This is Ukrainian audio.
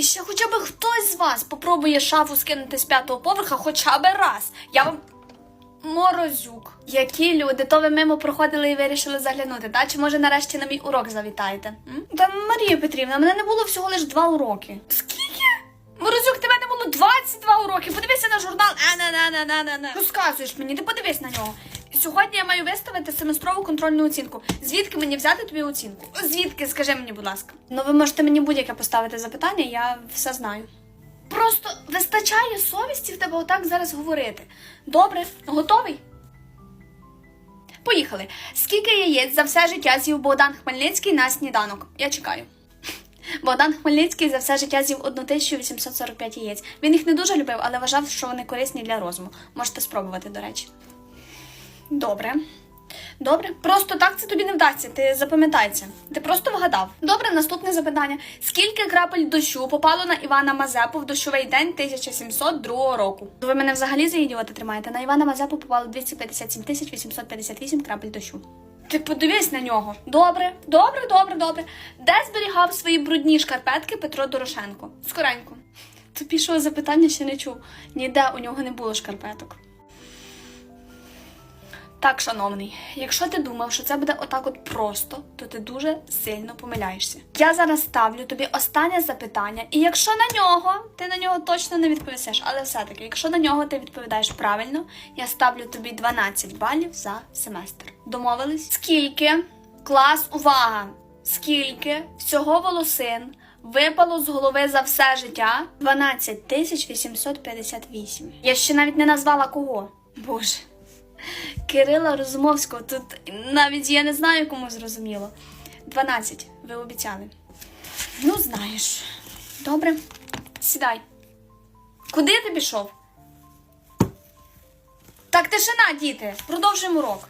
І ще хоча б хтось з вас попробує шафу скинути з п'ятого поверха хоча б раз. Я вам. Морозюк. Які люди, то ви мимо проходили і вирішили заглянути, та? Чи може нарешті на мій урок завітаєте? М? Та Марія Петрівна, мене не було всього лиш два уроки. Скільки? Морозюк, тебе не було 22 уроки. Подивися на журнал. А, на, на, на, на, на, на. Розказуєш мені, ти подивись на нього. Сьогодні я маю виставити семестрову контрольну оцінку. Звідки мені взяти тобі оцінку? Звідки, скажи мені, будь ласка. Ну, ви можете мені будь-яке поставити запитання, я все знаю. Просто вистачає совісті в тебе отак зараз говорити. Добре, готовий? Поїхали. Скільки яєць за все життя з'їв Богдан Хмельницький на сніданок? Я чекаю. Богдан Хмельницький за все життя з'їв 1845 яєць. Він їх не дуже любив, але вважав, що вони корисні для розуму. Можете спробувати, до речі. Добре. Добре, просто так це тобі не вдасться. Ти запам'ятай. Ти просто вгадав. Добре, наступне запитання. Скільки крапель дощу попало на Івана Мазепу в дощовий день 1702 року? Ви мене взагалі за ідіота тримаєте? На Івана Мазепу попало 257 тисяч 858 крапель дощу. Ти подивись на нього. Добре, добре, добре, добре. Де зберігав свої брудні шкарпетки Петро Дорошенко? Скоренько. Тупішого запитання ще не чув. Ніде у нього не було шкарпеток. Так, шановний, якщо ти думав, що це буде отак от просто, то ти дуже сильно помиляєшся. Я зараз ставлю тобі останнє запитання, і якщо на нього ти на нього точно не відповісиш, але все-таки, якщо на нього ти відповідаєш правильно, я ставлю тобі 12 балів за семестр. Домовились? Скільки? Клас, увага! Скільки всього волосин випало з голови за все життя? 12 тисяч 858. Я ще навіть не назвала кого. Боже. Кирила Розумовського. Тут навіть я не знаю, кому зрозуміло. 12. Ви обіцяли. Ну, знаєш. Добре. Сідай. Куди ти пішов? Так, тишина, діти. Продовжуємо урок.